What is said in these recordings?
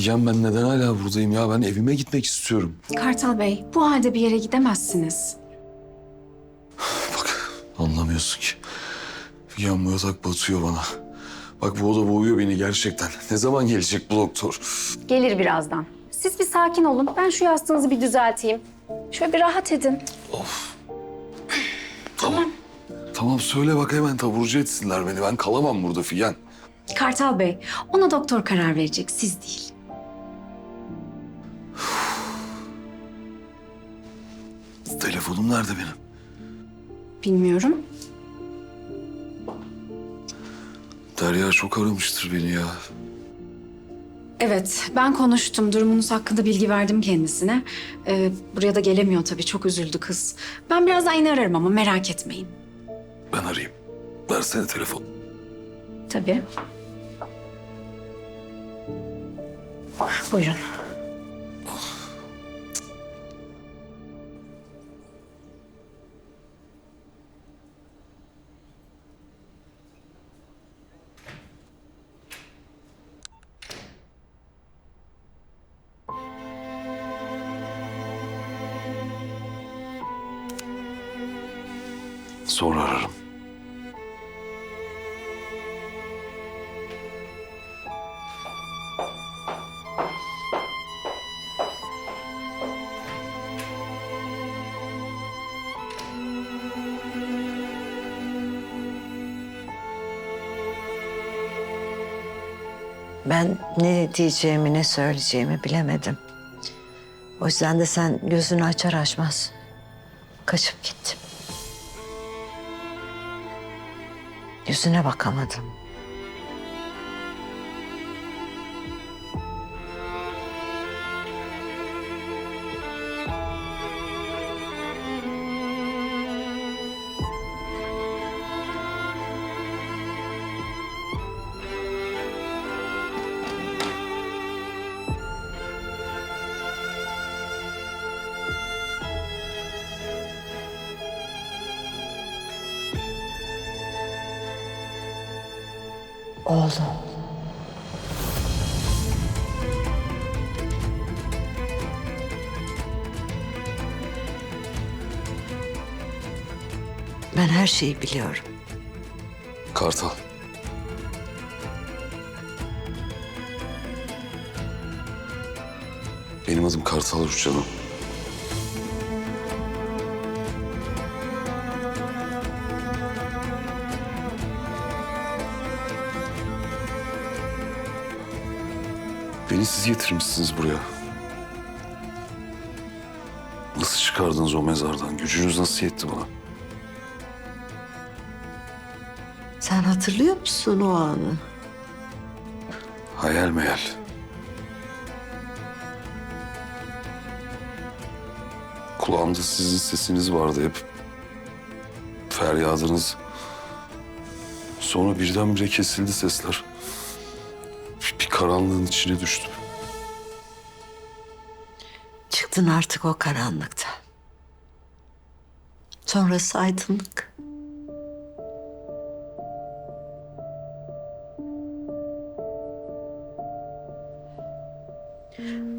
Figen ben neden hala buradayım ya? Ben evime gitmek istiyorum. Kartal Bey, bu halde bir yere gidemezsiniz. Bak anlamıyorsun ki. Figen bu yatak batıyor bana. Bak bu oda boğuyor beni gerçekten. Ne zaman gelecek bu doktor? Gelir birazdan. Siz bir sakin olun. Ben şu yastığınızı bir düzelteyim. Şöyle bir rahat edin. Tamam. Tamam söyle bak hemen taburcu etsinler beni. Ben kalamam burada Figen. Kartal Bey, ona doktor karar verecek, siz değil. Telefonum nerede benim? Bilmiyorum. Derya çok aramıştır beni ya. Evet, ben konuştum. Durumunuz hakkında bilgi verdim kendisine. Ee, buraya da gelemiyor tabii. Çok üzüldü kız. Ben birazdan yine ararım ama merak etmeyin. Ben arayayım. Versene telefon. Tabii. Buyurun. Sonra ararım. Ben ne diyeceğimi, ne söyleyeceğimi bilemedim. O yüzden de sen gözünü açar açmaz kaçıp gittim. Yüzüne bakamadım. Oğlum. Ben her şeyi biliyorum. Kartal. Benim adım Kartal Rüçhan'ım. Beni siz getirmişsiniz buraya. Nasıl çıkardınız o mezardan? Gücünüz nasıl yetti bana? Sen hatırlıyor musun o anı? Hayal meyal. Kulağımda sizin sesiniz vardı hep. Feryadınız. Sonra birdenbire kesildi sesler. Karanlığın içine düştüm. Çıktın artık o karanlıktan. Sonrası aydınlık.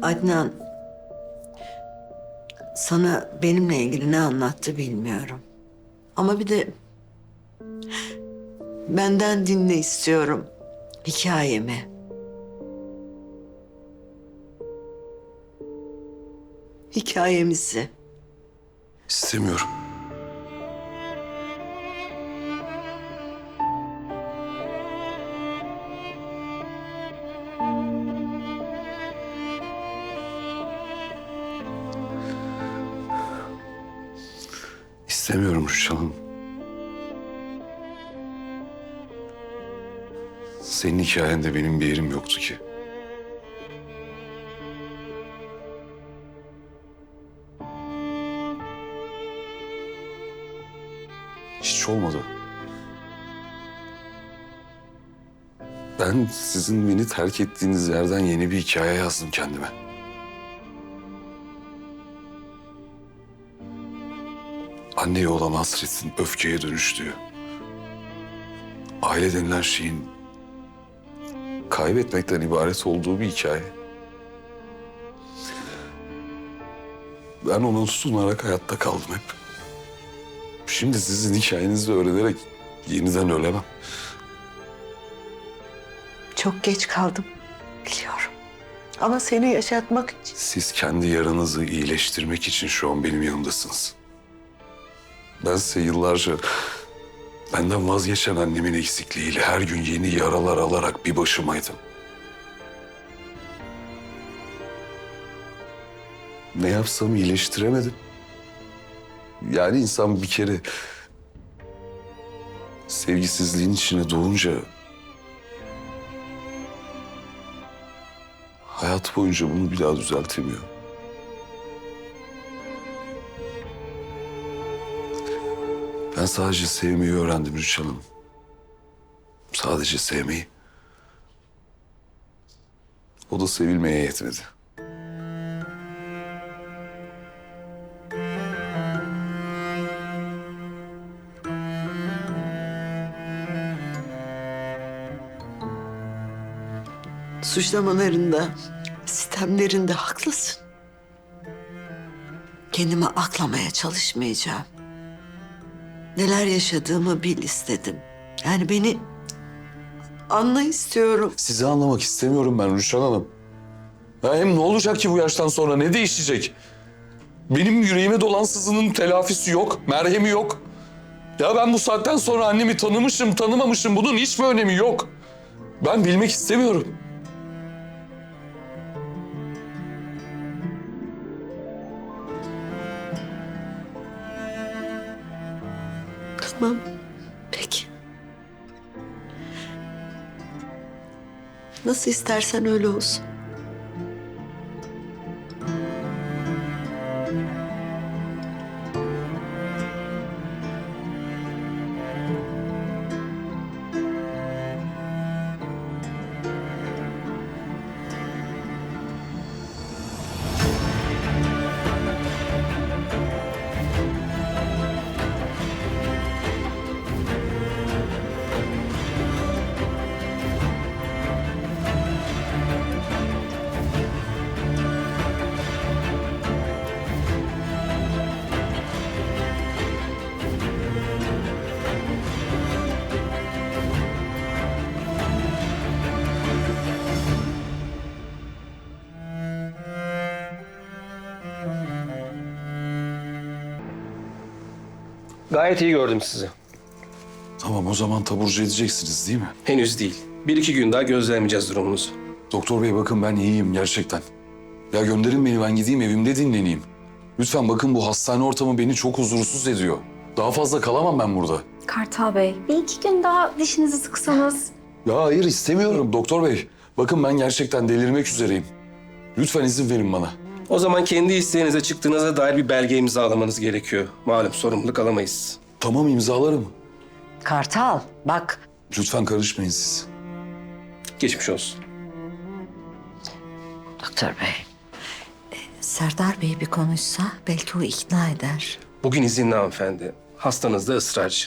Adnan, sana benimle ilgili ne anlattı bilmiyorum. Ama bir de benden dinle istiyorum hikayemi. Hikayemizi. İstemiyorum. İstemiyorum Rüçhan'ım. Senin hikayende benim bir yerim yoktu ki. hiç olmadı. Ben sizin beni terk ettiğiniz yerden yeni bir hikaye yazdım kendime. Anneye olan hasretin öfkeye dönüştüğü, aile denilen şeyin kaybetmekten ibaret olduğu bir hikaye. Ben ona tutunarak hayatta kaldım hep. Şimdi sizin hikayenizi öğrenerek yeniden ölemem. Çok geç kaldım. Biliyorum. Ama seni yaşatmak için. Siz kendi yaranızı iyileştirmek için şu an benim yanımdasınız. Ben size yıllarca benden vazgeçen annemin eksikliğiyle her gün yeni yaralar alarak bir başımaydım. Ne yapsam iyileştiremedim. Yani insan bir kere sevgisizliğin içine doğunca hayat boyunca bunu bir daha düzeltemiyor. Ben sadece sevmeyi öğrendim Rüçhan Hanım. Sadece sevmeyi. O da sevilmeye yetmedi. Suçlamalarında, sistemlerinde haklısın. Kendimi aklamaya çalışmayacağım. Neler yaşadığımı bil istedim. Yani beni anla istiyorum. Sizi anlamak istemiyorum ben Rüçhan Hanım. Ya hem ne olacak ki bu yaştan sonra? Ne değişecek? Benim yüreğime dolan sızının telafisi yok, merhemi yok. Ya ben bu saatten sonra annemi tanımışım, tanımamışım. Bunun hiçbir önemi yok. Ben bilmek istemiyorum. Tamam. Peki. Nasıl istersen öyle olsun. Gayet iyi gördüm sizi. Tamam o zaman taburcu edeceksiniz değil mi? Henüz değil. Bir iki gün daha gözlemleyeceğiz durumunuzu. Doktor bey bakın ben iyiyim gerçekten. Ya gönderin beni ben gideyim evimde dinleneyim. Lütfen bakın bu hastane ortamı beni çok huzursuz ediyor. Daha fazla kalamam ben burada. Kartal Bey, bir iki gün daha dişinizi sıksanız. Ya hayır istemiyorum doktor bey. Bakın ben gerçekten delirmek üzereyim. Lütfen izin verin bana. O zaman kendi isteğinize çıktığınıza dair bir belge imzalamanız gerekiyor. Malum sorumluluk alamayız. Tamam imzalarım. Kartal bak Lütfen karışmayın siz. Geçmiş olsun. doktor bey. e, Serdar Bey bir konuşsa belki o ikna eder. Bugün izinli hanımefendi. Hastanız da ısrarcı.